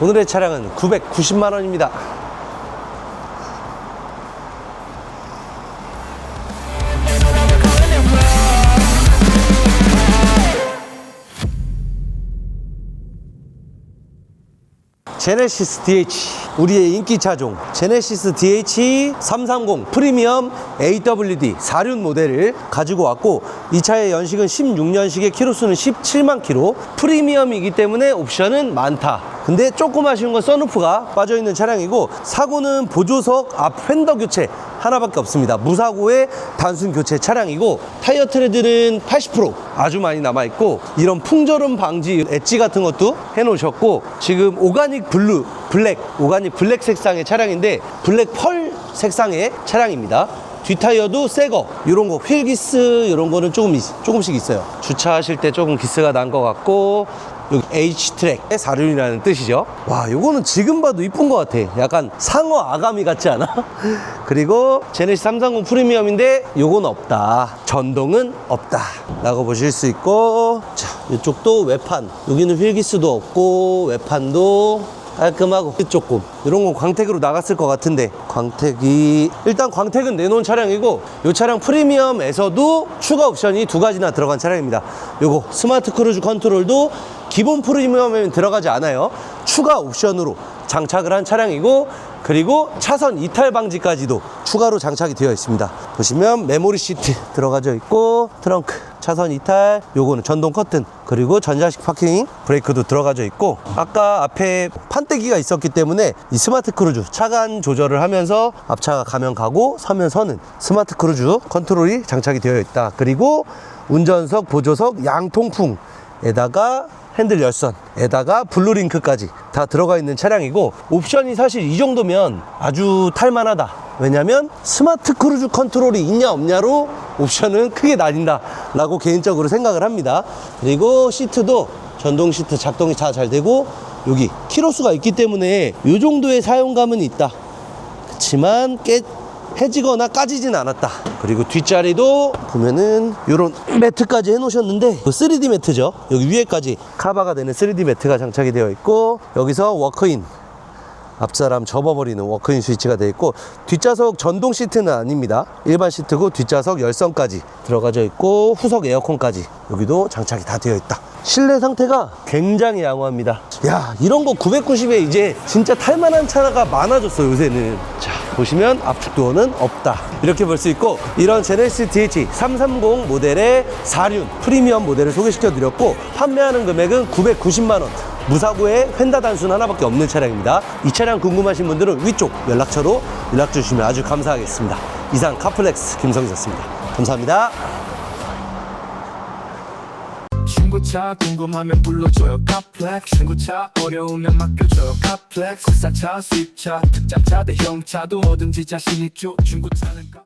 오늘의 차량은 990만 원입니다. 제네시스 DH 우리의 인기 차종 제네시스 DH 330 프리미엄 AWD 4륜 모델을 가지고 왔고 이 차의 연식은 16년식의 키로수는 17만 키로 프리미엄이기 때문에 옵션은 많다 근데 조금 아쉬운 건 선루프가 빠져있는 차량이고 사고는 보조석 앞 휀더 교체 하나밖에 없습니다. 무사고의 단순 교체 차량이고 타이어 트레드는 80% 아주 많이 남아있고 이런 풍절음 방지 엣지 같은 것도 해놓으셨고 지금 오가닉 블루 블랙 오가닉 블랙 색상의 차량인데 블랙 펄 색상의 차량입니다 뒷타이어도 새거 이런 거 휠 기스 이런 거는 조금 있- 조금씩 있어요. 주차하실 때 조금 기스가 난 것 같고 여기 H-트랙의 사륜이라는 뜻이죠. 와 요거는 지금 봐도 이쁜 것 같아. 약간 상어 아가미 같지 않아? 그리고 제네시 330 프리미엄인데 요건 없다. 전동은 없다. 라고 보실 수 있고 자 이쪽도 외판. 여기는 휠기스도 없고 외판도 깔끔하고 조금 이런 건 광택으로 나갔을 것 같은데. 광택이 일단 광택은 내놓은 차량이고 이 차량 프리미엄에서도 추가 옵션이 두 가지나 들어간 차량입니다. 요거 스마트 크루즈 컨트롤도 기본 프리미엄에는 들어가지 않아요. 추가 옵션으로 장착을 한 차량이고 그리고 차선 이탈 방지까지도 추가로 장착이 되어 있습니다. 보시면 메모리 시트 들어가져 있고 트렁크 차선 이탈 요거는 전동 커튼 그리고 전자식 파킹 브레이크도 들어가져 있고 아까 앞에 판때기가 있었기 때문에 이 스마트 크루즈 차간 조절을 하면서 앞차가 가면 가고 서면 서는 스마트 크루즈 컨트롤이 장착이 되어 있다. 그리고 운전석 보조석 양통풍에다가 핸들 열선에다가 블루링크까지 다 들어가 있는 차량이고 옵션이 사실 이 정도면 아주 탈만하다. 왜냐면 스마트 크루즈 컨트롤이 있냐 없냐로 옵션은 크게 나뉜다 라고 개인적으로 생각을 합니다. 그리고 시트도 전동 시트 작동이 다 잘 되고 여기 키로수가 있기 때문에 이 정도의 사용감은 있다. 그렇지만 깨 해지거나 까지진 않았다. 그리고 뒷자리도 보면은 이런 매트까지 해놓으셨는데 그 3D 매트죠. 여기 위에까지 카바가 되는 3D 매트가 장착이 되어 있고 여기서 워크인 앞사람 접어버리는 워크인 스위치가 되어 있고 뒷좌석 전동 시트는 아닙니다. 일반 시트고 뒷좌석 열선까지 들어가져 있고 후석 에어컨까지 여기도 장착이 다 되어 있다. 실내 상태가 굉장히 양호합니다. 야 이런 거 990에 이제 진짜 탈만한 차가 많아졌어 요새는. 자 보시면 앞축 도어는 없다. 이렇게 볼 수 있고 이런 제네시스 DH 330 모델의 4륜 프리미엄 모델을 소개시켜 드렸고 판매하는 금액은 990만 원. 무사고에 휀다 단순 하나밖에 없는 차량입니다. 이 차량 궁금하신 분들은 위쪽 연락처로 연락 주시면 아주 감사하겠습니다. 이상 카플렉스 김성희였습니다. 감사합니다. 중고차 궁금하면 불러줘요. 카플렉스 중고차 어려우면 맡겨줘요. 카플렉스 국산차 수입차 특장차 대형차도 뭐든지 자신 있죠. 중고차는 카